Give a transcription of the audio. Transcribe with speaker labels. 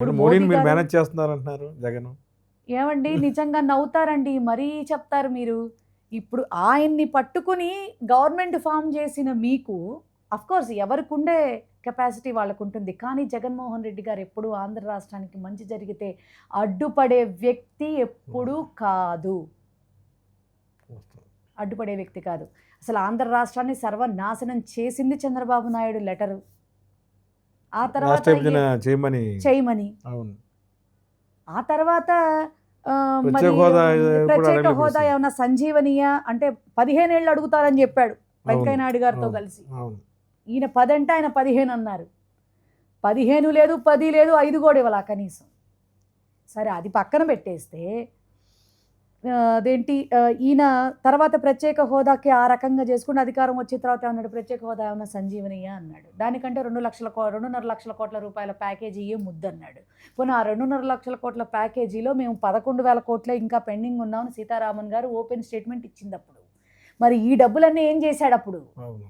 Speaker 1: మోడీని మీరు మేనేజ్ జగన్.
Speaker 2: ఏమండి? నిజంగా నవ్వుతారండి. మరీ చెప్తారు మీరు. ఇప్పుడు ఆయన్ని పట్టుకుని గవర్నమెంట్ ఫామ్ చేసిన మీకు కోర్స్ ఎవరికి ఉండే కెపాసిటీ వాళ్ళకు ఉంటుంది కానీ జగన్మోహన్ రెడ్డి గారు ఎప్పుడు ఆంధ్ర రాష్ట్రానికి మంచి జరిగితే అడ్డుపడే వ్యక్తి ఎప్పుడూ కాదు. అడ్డుపడే వ్యక్తి కాదు. అసలు ఆంధ్ర రాష్ట్రాన్ని సర్వనాశనం చేసింది చంద్రబాబు నాయుడు లెటరు. ఆ తర్వాత
Speaker 1: చేయమని
Speaker 2: చేయమని.
Speaker 1: అవును.
Speaker 2: ఆ తర్వాత
Speaker 1: ప్రత్యేక హోదా.
Speaker 2: ఏమన్నా సంజీవనీయ? అంటే పదిహేను ఏళ్ళు అడుగుతారని చెప్పాడు వెంకయ్య
Speaker 1: అవును,
Speaker 2: నాయుడు గారితో కలిసి. ఈయన పది అంటే ఆయన పదిహేను అన్నారు. పదిహేను లేదు పది లేదు ఐదు కూడా ఇవ్వాల కనీసం? సరే అది పక్కన పెట్టేస్తే అదేంటి ఈయన తర్వాత ప్రత్యేక హోదాకి ఆ రకంగా చేసుకుని అధికారం వచ్చిన తర్వాత ఏమన్నాడు? ప్రత్యేక హోదా ఏమన్నా సంజీవనీయ అన్నాడు. దానికంటే రెండు లక్షల కో రెండున్నర లక్షల కోట్ల రూపాయల ప్యాకేజీ ఏ ముద్దన్నాడు పోనీ ఆ రెండున్నర లక్షల కోట్ల ప్యాకేజీలో మేము పదకొండు వేల కోట్లే ఇంకా పెండింగ్ ఉన్నామని సీతారామన్ గారు ఓపెన్ స్టేట్మెంట్ ఇచ్చింది అప్పుడు. మరి ఈ డబ్బులన్నీ ఏం చేశాడు అప్పుడు?
Speaker 1: అవును.